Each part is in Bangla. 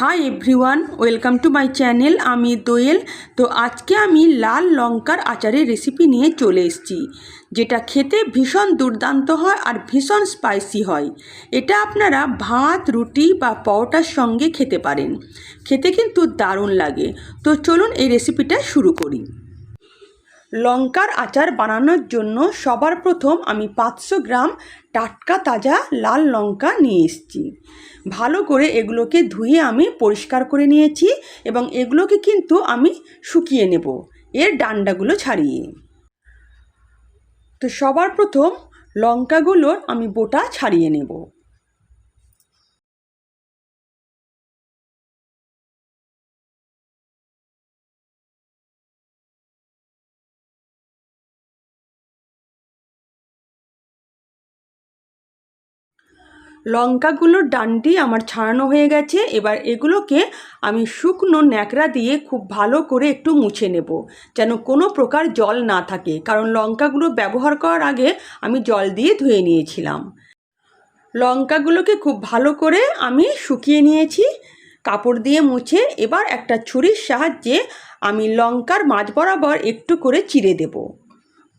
Hi everyone welcome to my channel আমি দোয়েল। তো আজকে আমি লাল লঙ্কার আচারের রেসিপি নিয়ে চলে এসেছি, যেটা খেতে ভীষণ দুর্দান্ত হয় আর ভীষণ স্পাইসি হয়। এটা আপনারা ভাত, রুটি বা পরোটার সঙ্গে খেতে পারেন। খেতে কিন্তু দারুণ লাগে। তো চলুন এই রেসিপিটা শুরু করি। লঙ্কার আচার বানানোর জন্য সবার প্রথম আমি পাঁচশো গ্রাম টাটকা তাজা লাল লঙ্কা নিয়ে এসেছি। ভালো করে এগুলোকে ধুয়ে আমি পরিষ্কার করে নিয়েছি এবং এগুলোকে কিন্তু আমি শুকিয়ে নেব। এর ডান্ডাগুলো ছাড়িয়ে। তো সবার প্রথম লঙ্কাগুলোর আমি বোটা ছাড়িয়ে নেব। লঙ্কাগুলোর ডান্ডি আমার ছাড়ানো হয়ে গেছে। এবার এগুলোকে আমি শুকনো ন্যাকড়া দিয়ে খুব ভালো করে একটু মুছে নেব, যেন কোনো প্রকার জল না থাকে। কারণ লঙ্কাগুলো ব্যবহার করার আগে আমি জল দিয়ে ধুয়ে নিয়েছিলাম। লঙ্কাগুলোকে খুব ভালো করে আমি শুকিয়ে নিয়েছি, কাপড় দিয়ে মুছে এবার একটা ছুরির সাহায্যে আমি লঙ্কার মাঝ বরাবর একটু করে চিড়ে দেব।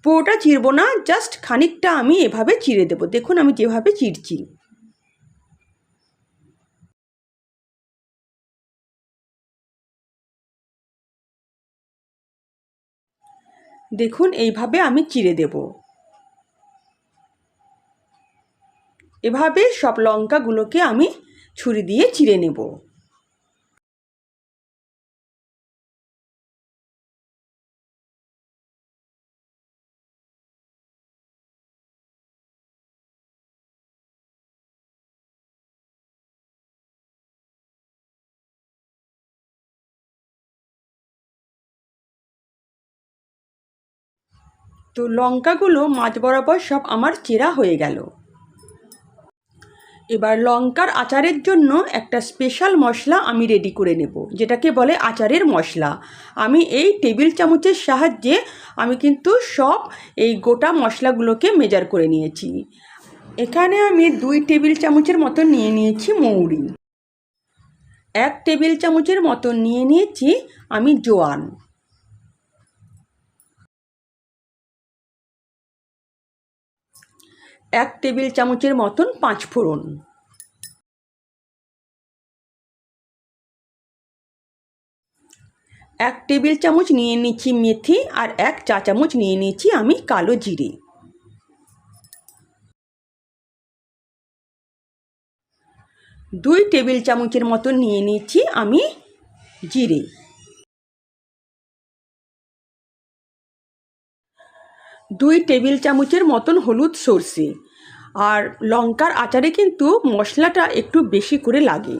পুরোটা চিরবো না, জাস্ট খানিকটা আমি এভাবে চিড়ে দেব। দেখুন আমি যেভাবে চিরছি দেখুন এইভাবে আমি চিড়ে দেব। এভাবে সব লঙ্কাগুলোকে আমি ছুরি দিয়ে চিড়ে নেব। তো লঙ্কাগুলো মাছ বরাবর সব আমার চেরা হয়ে গেল। এবার লঙ্কার আচারের জন্য একটা স্পেশাল মশলা আমি রেডি করে নেব, যেটাকে বলে আচারের মশলা। আমি এই টেবিল চামচের সাহায্যে আমি কিন্তু সব এই গোটা মশলাগুলোকে মেজার করে নিয়েছি। এখানে আমি দুই টেবিল চামচের মতো নিয়ে নিয়েছি মৌরি। এক টেবিল চামচের মতো নিয়ে নিয়েছি আমি জোয়ান। এক টেবিল চামচের মতন পাঁচ ফোড়ন। এক টেবিল চামচ নিয়ে নিচ্ছি মেথি আর এক চা চামচ নিয়ে নিচ্ছি আমি কালো জিরে। দুই টেবিল চামচের মতো নিয়ে নিচ্ছি আমি জিরে। দুই টেবিল চামচের মতন হলুদ সর্ষে। আর লঙ্কার আচারে কিন্তু মশলাটা একটু বেশি করে লাগে।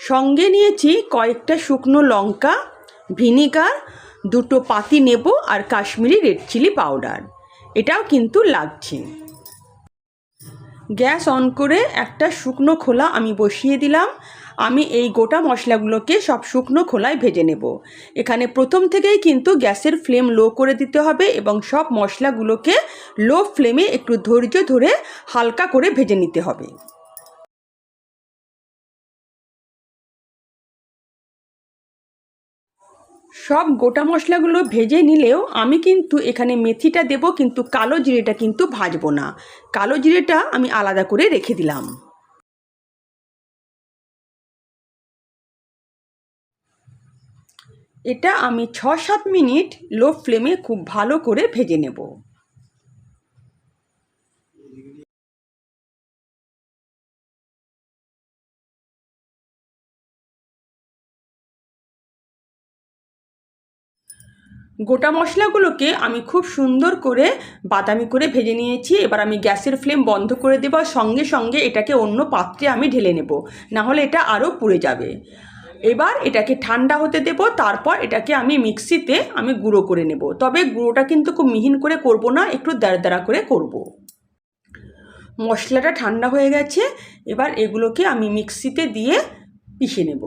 সঙ্গে নিয়েছি কয়েকটা শুকনো লঙ্কা, ভিনিগার, দুটো পাতি নেব আর কাশ্মীরি রেড চিলি পাউডার। এটাও কিন্তু লাগছে। গ্যাস অন করে একটা শুকনো খোলা আমি বসিয়ে দিলাম। আমি এই গোটা মশলাগুলোকে সব শুকনো খোলায় ভেজে নেব। এখানে প্রথম থেকেই কিন্তু গ্যাসের ফ্লেম লো করে দিতে হবে এবং সব মশলাগুলোকে লো ফ্লেমে একটু ধৈর্য ধরে হালকা করে ভেজে নিতে হবে। সব গোটা মশলাগুলো ভেজে নিলেও আমি কিন্তু এখানে মেথিটা দেব কিন্তু কালো জিরেটা কিন্তু ভাজবো না। কালো জিরেটা আমি আলাদা করে রেখে দিলাম। এটা আমি ছ সাত মিনিট লো ফ্লেমে খুব ভালো করে ভেজে নেব। গোটা মশলাগুলোকে আমি খুব সুন্দর করে বাদামি করে ভেজে নিয়েছি। এবার আমি গ্যাসের ফ্লেম বন্ধ করে দেবো সঙ্গে সঙ্গে এটাকে অন্য পাত্রে আমি ঢেলে নেব। নাহলে এটা আরও পুড়ে যাবে। এবার এটাকে ঠান্ডা হতে দেব, তারপর এটাকে আমি মিক্সিতে আমি গুঁড়ো করে নেব তবে গুঁড়োটা কিন্তু খুব মিহিন করে করব না, একটু দাঁড়া করে করব। মশলাটা ঠান্ডা হয়ে গেছে, এবার এগুলোকে আমি মিক্সিতে দিয়ে পিষে নেব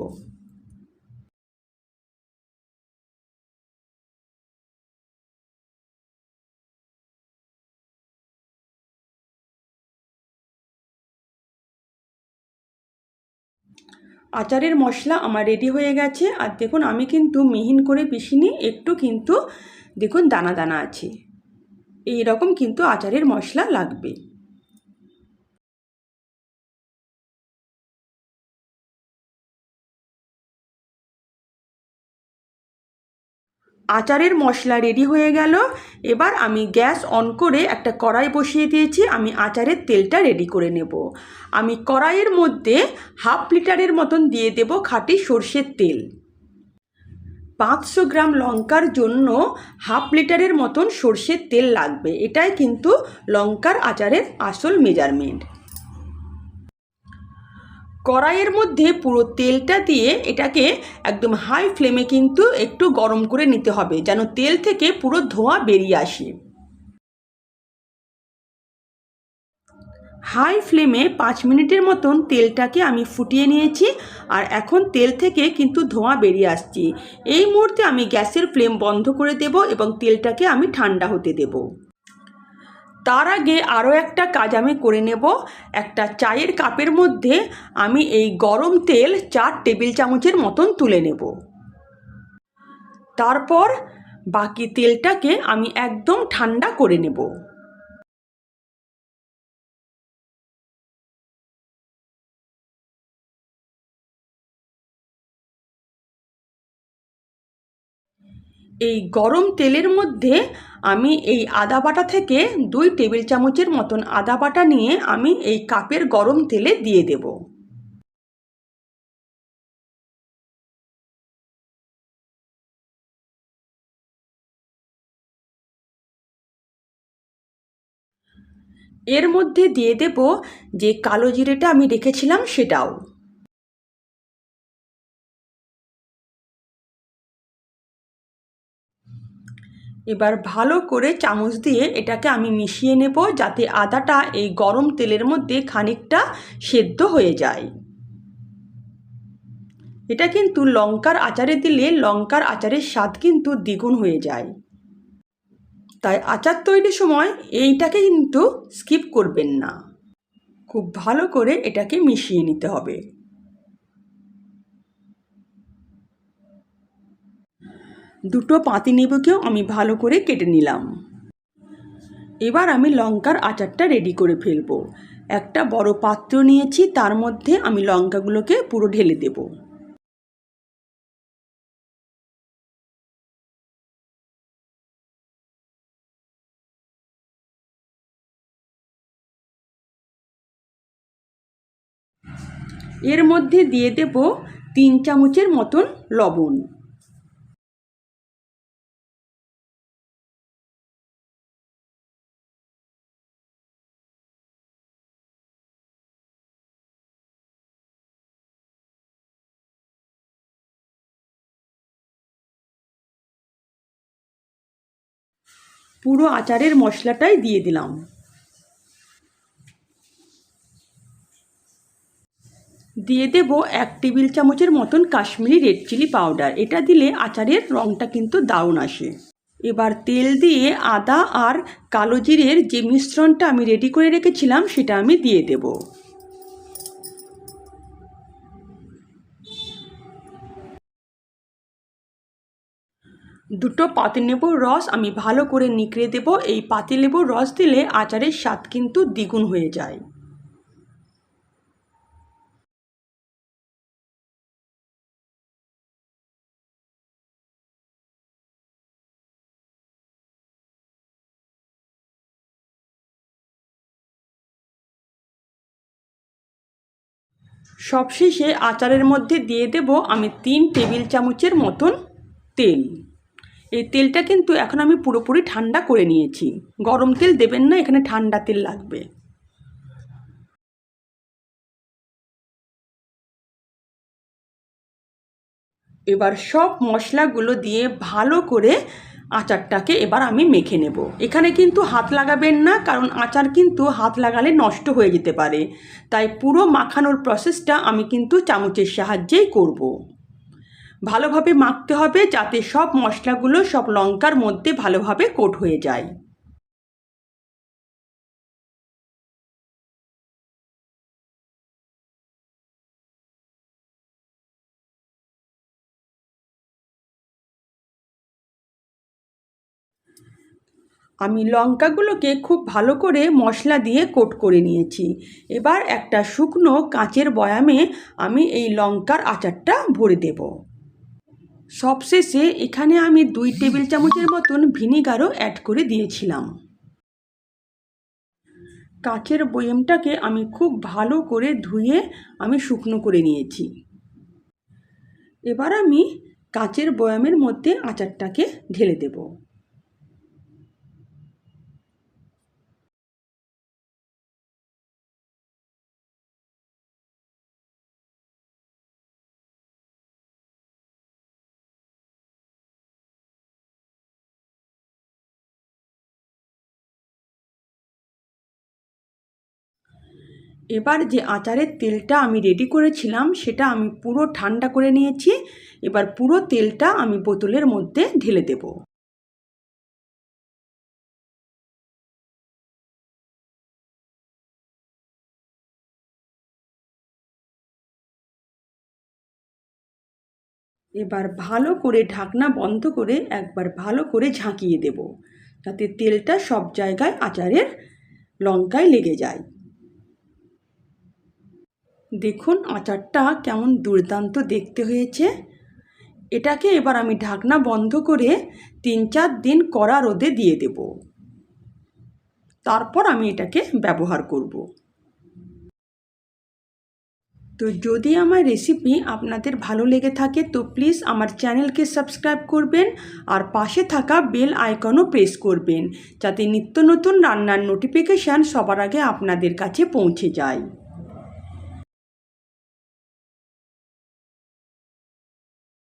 আচারের মশলা আমার রেডি হয়ে গেছে। আর দেখুন, আমি কিন্তু মিহিন করে পিসিনি একটু কিন্তু দেখুন দানা দানা আছে। এই রকম কিন্তু আচারের মশলা লাগবে। আচারের মশলা রেডি হয়ে গেল। এবার আমি গ্যাস অন করে একটা কড়াই বসিয়ে দিয়েছি। আমি আচারের তেলটা রেডি করে নেব। আমি কড়াইয়ের মধ্যে হাফ লিটারের মতন দিয়ে দেব খাঁটি সর্ষের তেল। পাঁচশো গ্রাম লঙ্কার জন্য হাফ লিটারের মতন সর্ষের তেল লাগবে। এটাই কিন্তু লঙ্কার আচারের আসল মেজারমেন্ট কড়াইয়ের মধ্যে পুরো তেলটা দিয়ে এটাকে একদম হাই ফ্লেমে কিন্তু একটু গরম করে নিতে হবে, যেন তেল থেকে পুরো ধোঁয়া বেরিয়ে আসে। হাই ফ্লেমে পাঁচ মিনিটের মতন তেলটাকে আমি ফুটিয়ে নিয়েছি আর এখন তেল থেকে কিন্তু ধোঁয়া বেরিয়ে আসছে। এই মুহূর্তে আমি গ্যাসের ফ্লেম বন্ধ করে দেব এবং তেলটাকে আমি ঠান্ডা হতে দেবো। তার আগে আরও একটা কাজ আমি করে নেব। একটা চায়ের কাপের মধ্যে আমি এই গরম তেল চার টেবিল চামচের মতন তুলে নেব। তারপর বাকি তেলটাকে আমি একদম ঠান্ডা করে নেব। এই গরম তেলের মধ্যে আমি এই আদা বাটা থেকে দুই টেবিল চামচের মতন আদা বাটা নিয়ে আমি এই কাপের গরম তেলে দিয়ে দেব। এর মধ্যে দিয়ে দেব যে কালো জিরেটা আমি রেখেছিলাম সেটাও। এবার ভালো করে চামচ দিয়ে এটাকে আমি মিশিয়ে নেব যাতে আদাটা এই গরম তেলের মধ্যে খানিকটা সেদ্ধ হয়ে যায়। এটা কিন্তু লঙ্কার আচারে দিলে লঙ্কার আচারের স্বাদ কিন্তু দ্বিগুণ হয়ে যায়। তাই আচার তৈরির সময় এইটাকে কিন্তু স্কিপ করবেন না। খুব ভালো করে এটাকে মিশিয়ে নিতে হবে। দুটো পাতি নেবুকেও আমি ভালো করে কেটে নিলাম। এবার আমি লঙ্কার আচারটা রেডি করে ফেলব। একটা বড় পাত্র নিয়েছি, তার মধ্যে আমি লঙ্কাগুলোকে পুরো ঢেলে দেব। এর মধ্যে দিয়ে দেব তিন চামচের মতন লবণ। পুরো আচারের মশলাটাই দিয়ে দিলাম। দিয়ে দেব এক টেবিল চামচের মতন কাশ্মীরি রেড চিলি পাউডার। এটা দিলে আচারের রঙটা কিন্তু দারুণ আসে। এবার তেল দিয়ে আদা আর কালো জিরের যে মিশ্রণটা আমি রেডি করে রেখেছিলাম, সেটা আমি দিয়ে দেবো। দুটো পাতিলেবুর রস, আমি ভালো করে নিকড়ে দেব। এই পাতিলেবুর রস দিলে আচারের স্বাদ কিন্তু দ্বিগুণ হয়ে যায়। সবশেষে আচারের মধ্যে দিয়ে দেব আমি তিন টেবিল চামচের মতন তেল। এই তেলটা কিন্তু এখন আমি পুরোপুরি ঠান্ডা করে নিয়েছি। গরম তেল দেবেন না, এখানে ঠান্ডা তেল লাগবে। এবার সব মশলাগুলো দিয়ে ভালো করে আচারটাকে এবার আমি মেখে নেব। এখানে কিন্তু হাত লাগাবেন না, কারণ আচার কিন্তু হাত লাগালে নষ্ট হয়ে যেতে পারে। তাই পুরো মাখানোর প্রসেসটা আমি কিন্তু চামচের সাহায্যেই করব। ভালোভাবে মাখতে হবে যাতে সব মশলাগুলো সব লঙ্কার মধ্যে ভালোভাবে কোট হয়ে যায়। আমি লঙ্কাগুলোকে খুব ভালো করে মশলা দিয়ে কোট করে নিয়েছি। এবার একটা শুকনো কাঁচের বয়ামে আমি এই লঙ্কার আচারটা ভরে দেবো। সবশেষে এখানে আমি দুই টেবিল চামচের মতন ভিনিগারও অ্যাড করে দিয়েছিলাম। কাচের বয়ামটাকে আমি খুব ভালো করে ধুয়ে আমি শুকনো করে নিয়েছি। এবার আমি কাচের বয়ামের মধ্যে আচারটাকে ঢেলে দেব। এবার যে আচারের তেলটা আমি রেডি করেছিলাম, সেটা আমি পুরো ঠান্ডা করে নিয়েছি। এবার পুরো তেলটা আমি বোতলের মধ্যে ঢেলে দেব। এবার ভালো করে ঢাকনা বন্ধ করে একবার ভালো করে ঝাঁকিয়ে দেব, যাতে তেলটা সব জায়গায় আচারের লঙ্কায় লেগে যায়। দেখুন আচারটা কেমন দুর্দান্ত দেখতে হয়েছে। এটাকে এবার আমি ঢাকনা বন্ধ করে তিন চার দিন কড়া রোদে দিয়ে দেব। তারপর আমি এটাকে ব্যবহার করব। তো যদি আমার রেসিপি আপনাদের ভালো লেগে থাকে তো প্লিজ আমার চ্যানেলকে সাবস্ক্রাইব করবেন আর পাশে থাকা বেল আইকনও প্রেস করবেন যাতে নিত্য নতুন রান্নার নোটিফিকেশান সবার আগে আপনাদের কাছে পৌঁছে যায়।